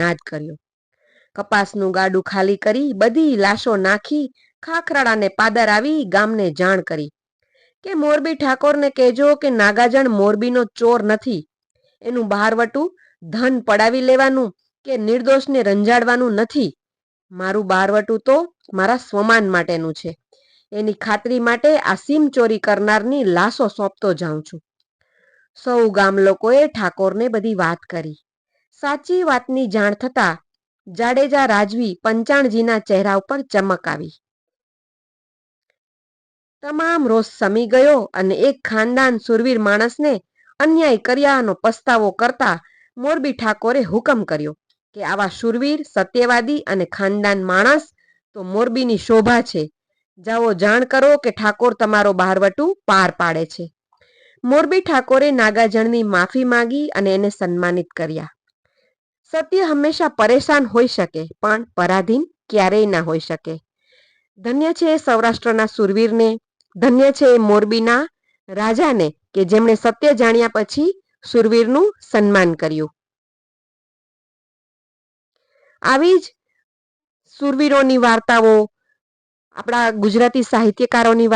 નાદ કર્યો. કપાસનું ગાડું ખાલી કરી બધી લાશો નાખી ખાખરાળાને પાદર આવી ગામને જાણ કરી. કે મોરબી ઠાકોરને કહેજો કે નાગાજણ મોરબીનો ચોર નથી. એનું બહારવટું ધન પડાવી લેવાનું કે નિર્દોષને રંજાડવાનું નથી. મારું બહારવટું તો મારા સ્વમાન માટેનું છે. એની ખાતરી માટે આ સીમ ચોરી કરનારની લાશો સોંપતો જાઉં છું. સૌ ગામ લોકોએ ઠાકોરને બધી વાત કરી. સાચી વાતની જાણ થતા જાડેજા રાજવી પંચાણજીના ચહેરા ઉપર ચમક આવી. તમામ રોષ સમી ગયો અને એક ખાનદાન સુરવીર માણસને અન્યાય કર્યાનો પસ્તાવો કરતા મોરબી ઠાકોરે હુકમ કર્યો કે આવા શુરવીર સત્યવાદી અને ખાનદાન માણસ તો મોરબીની શોભા છે. જાઓ જાણ કરો કે ઠાકોર તમારો બહારવટું પાર પાડે છે. મોરબી ઠાકોરે નાગાજણની માફી માંગી અને એને સન્માનિત કર્યા. સત્ય હંમેશા પરેશાન હોઈ શકે, પણ પરાધીન ક્યારેય ના હોઈ શકે. ધન્ય છે સૌરાષ્ટ્રના સુરવીરને, ધન્ય છે મોરબીના રાજાને કે જેમણે સત્ય જાણ્યા પછી સુરવીરનું સન્માન કર્યું. આવી જ સુરવીરોની વાર્તાઓ આપણા ગુજરાતી સાહિત્યકારોની